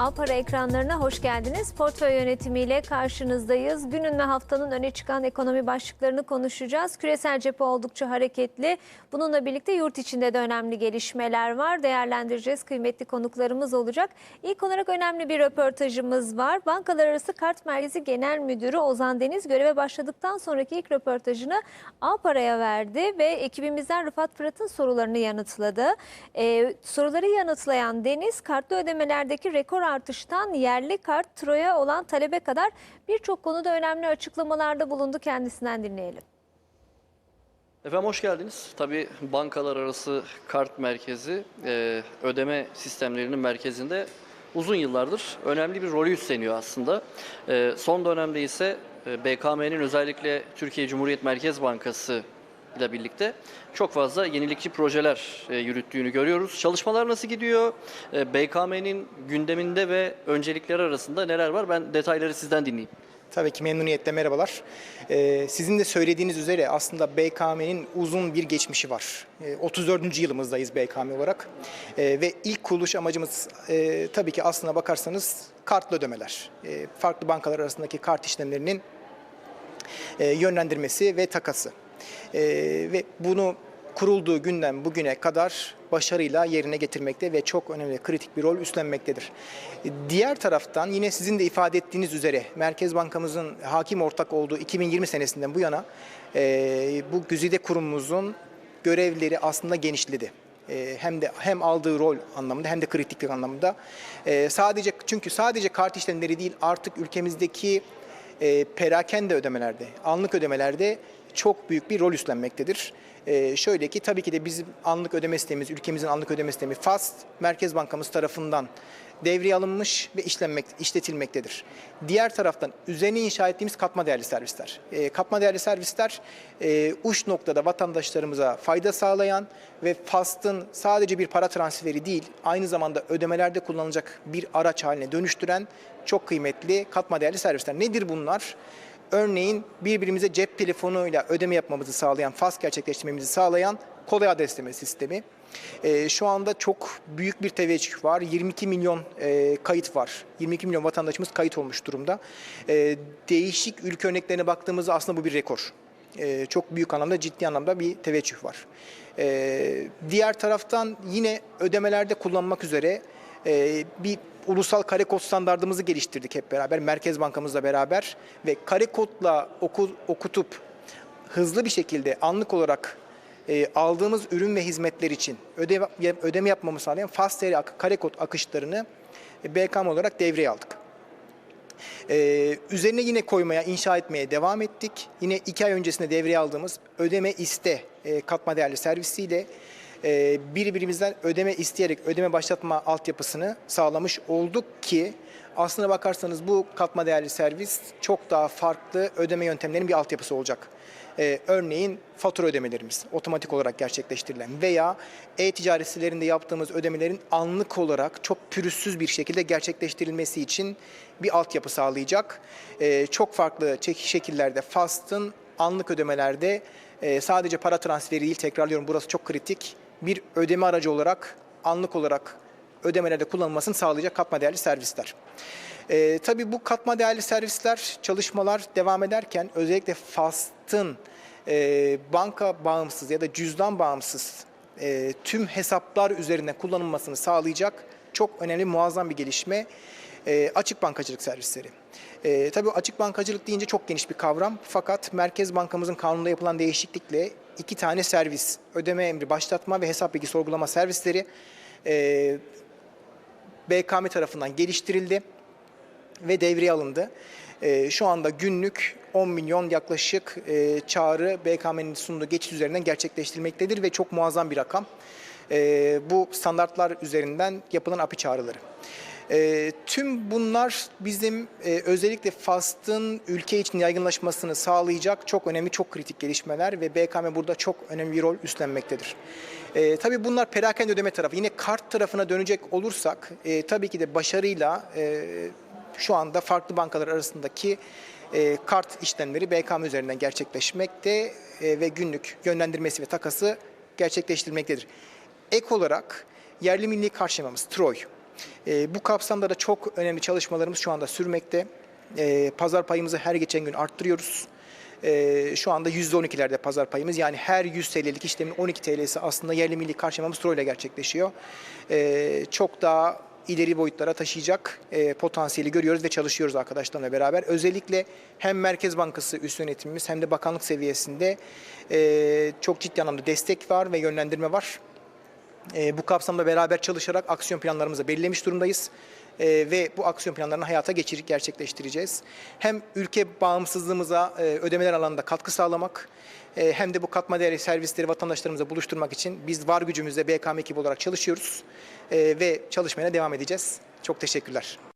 Alpara ekranlarına hoş geldiniz. Portföy yönetimiyle karşınızdayız. Günün ve haftanın öne çıkan ekonomi başlıklarını konuşacağız. Küresel cephe oldukça hareketli. Bununla birlikte yurt içinde de önemli gelişmeler var. Değerlendireceğiz. Kıymetli konuklarımız olacak. İlk olarak önemli bir röportajımız var. Bankalar Arası Kart Merkezi Genel Müdürü Ozan Deniz göreve başladıktan sonraki ilk röportajını Alpara'ya verdi ve ekibimizden Rıfat Fırat'ın sorularını yanıtladı. Ee, soruları yanıtlayan Deniz, kartlı ödemelerdeki rekor artıştan yerli kart Troya olan talebe kadar birçok konuda önemli açıklamalarda bulundu. Kendisinden dinleyelim. Efendim hoş geldiniz. Tabii bankalar arası kart merkezi e, ödeme sistemlerinin merkezinde uzun yıllardır önemli bir rolü üstleniyor aslında. E, son dönemde ise e, BKM'nin özellikle Türkiye Cumhuriyet Merkez Bankası ile birlikte çok fazla yenilikçi projeler e, yürüttüğünü görüyoruz. Çalışmalar nasıl gidiyor? E, BKM'nin gündeminde ve öncelikleri arasında neler var? Ben detayları sizden dinleyeyim. Tabii ki memnuniyetle merhabalar. Ee, sizin de söylediğiniz üzere aslında BKM'nin uzun bir geçmişi var. Ee, 34. yılımızdayız BKM olarak. Ee, ve ilk kuruluş amacımız e, tabii ki aslına bakarsanız kartlı ödemeler. Ee, farklı bankalar arasındaki kart işlemlerinin e, yönlendirmesi ve takası. Ee, ve bunu kurulduğu günden bugüne kadar başarıyla yerine getirmekte ve çok önemli, kritik bir rol üstlenmektedir. Diğer taraftan yine sizin de ifade ettiğiniz üzere Merkez Bankamızın hakim ortak olduğu 2020 senesinden bu yana e, bu güzide kurumumuzun görevleri aslında genişledi. E, hem de hem aldığı rol anlamında hem de kritiklik anlamında. E, sadece çünkü sadece kart işlemleri değil artık ülkemizdeki e, perakende ödemelerde, anlık ödemelerde çok büyük bir rol üstlenmektedir. E, şöyle ki tabii ki de bizim anlık ödeme sistemimiz, ülkemizin anlık ödeme sistemi FAST, Merkez Bankamız tarafından devreye alınmış ve işlenmek, işletilmektedir. Diğer taraftan üzerine inşa ettiğimiz katma değerli servisler. E, katma değerli servisler e, uç noktada vatandaşlarımıza fayda sağlayan ve FAST'ın sadece bir para transferi değil, aynı zamanda ödemelerde kullanılacak bir araç haline dönüştüren çok kıymetli katma değerli servisler. Nedir bunlar? Örneğin birbirimize cep telefonuyla ödeme yapmamızı sağlayan, FAST gerçekleştirmemizi sağlayan kolay adresleme sistemi. Ee, şu anda çok büyük bir teveccüh var. 22 milyon e, kayıt var. 22 milyon vatandaşımız kayıt olmuş durumda. Ee, değişik ülke örneklerine baktığımızda aslında bu bir rekor. Ee, çok büyük anlamda, ciddi anlamda bir teveccüh var. Ee, diğer taraftan yine ödemelerde kullanmak üzere e, bir ulusal kare kod standartımızı geliştirdik hep beraber Merkez Bankamızla beraber ve kare kodla oku, okutup hızlı bir şekilde anlık olarak e, aldığımız ürün ve hizmetler için ödeme, ödeme yapmamı sağlayan FAST kare kod akışlarını e, BKM olarak devreye aldık. Ee, üzerine yine koymaya, inşa etmeye devam ettik. Yine iki ay öncesinde devreye aldığımız ödeme iste e, katma değerli servisiyle birbirimizden ödeme isteyerek ödeme başlatma altyapısını sağlamış olduk ki aslına bakarsanız bu katma değerli servis çok daha farklı ödeme yöntemlerinin bir altyapısı olacak. Ee, örneğin fatura ödemelerimiz otomatik olarak gerçekleştirilen veya e-ticaret sitelerinde yaptığımız ödemelerin anlık olarak çok pürüzsüz bir şekilde gerçekleştirilmesi için bir altyapı sağlayacak. Ee, çok farklı şekillerde FAST'ın anlık ödemelerde e, sadece para transferi değil tekrarlıyorum burası çok kritik bir ödeme aracı olarak anlık olarak ödemelerde kullanılmasını sağlayacak katma değerli servisler. Ee, tabii bu katma değerli servisler, çalışmalar devam ederken özellikle FAST'ın e, banka bağımsız ya da cüzdan bağımsız e, tüm hesaplar üzerine kullanılmasını sağlayacak çok önemli muazzam bir gelişme e, açık bankacılık servisleri. E, tabii açık bankacılık deyince çok geniş bir kavram fakat Merkez Bankamızın kanununda yapılan değişiklikle iki tane servis, ödeme emri başlatma ve hesap bilgi sorgulama servisleri e, BKM tarafından geliştirildi ve devreye alındı. E, şu anda günlük 10 milyon yaklaşık e, çağrı BKM'nin sunduğu geçiş üzerinden gerçekleştirilmektedir ve çok muazzam bir rakam. E, bu standartlar üzerinden yapılan API çağrıları. E, tüm bunlar bizim e, özellikle FAST'ın ülke için yaygınlaşmasını sağlayacak çok önemli, çok kritik gelişmeler ve BKM burada çok önemli bir rol üstlenmektedir. E, tabii bunlar perakende ödeme tarafı. Yine kart tarafına dönecek olursak e, tabii ki de başarıyla e, şu anda farklı bankalar arasındaki e, kart işlemleri BKM üzerinden gerçekleşmekte e, ve günlük yönlendirmesi ve takası gerçekleştirilmektedir. Ek olarak yerli milli kart şemamız TROY. E, bu kapsamda da çok önemli çalışmalarımız şu anda sürmekte. E, pazar payımızı her geçen gün arttırıyoruz. E, şu anda %12'lerde pazar payımız. Yani her 100 TL'lik işlemin 12 TL'si aslında yerli milli karşılamamız TRO ile gerçekleşiyor. E, çok daha ileri boyutlara taşıyacak e, potansiyeli görüyoruz ve çalışıyoruz arkadaşlarımla beraber. Özellikle hem Merkez Bankası üst yönetimimiz hem de bakanlık seviyesinde e, çok ciddi anlamda destek var ve yönlendirme var. E, bu kapsamda beraber çalışarak aksiyon planlarımızı belirlemiş durumdayız. E, ve bu aksiyon planlarını hayata geçirip gerçekleştireceğiz. Hem ülke bağımsızlığımıza e, ödemeler alanında katkı sağlamak e, hem de bu katma değerli servisleri vatandaşlarımıza buluşturmak için biz var gücümüzle BKM ekibi olarak çalışıyoruz E, ve çalışmaya devam edeceğiz. Çok teşekkürler.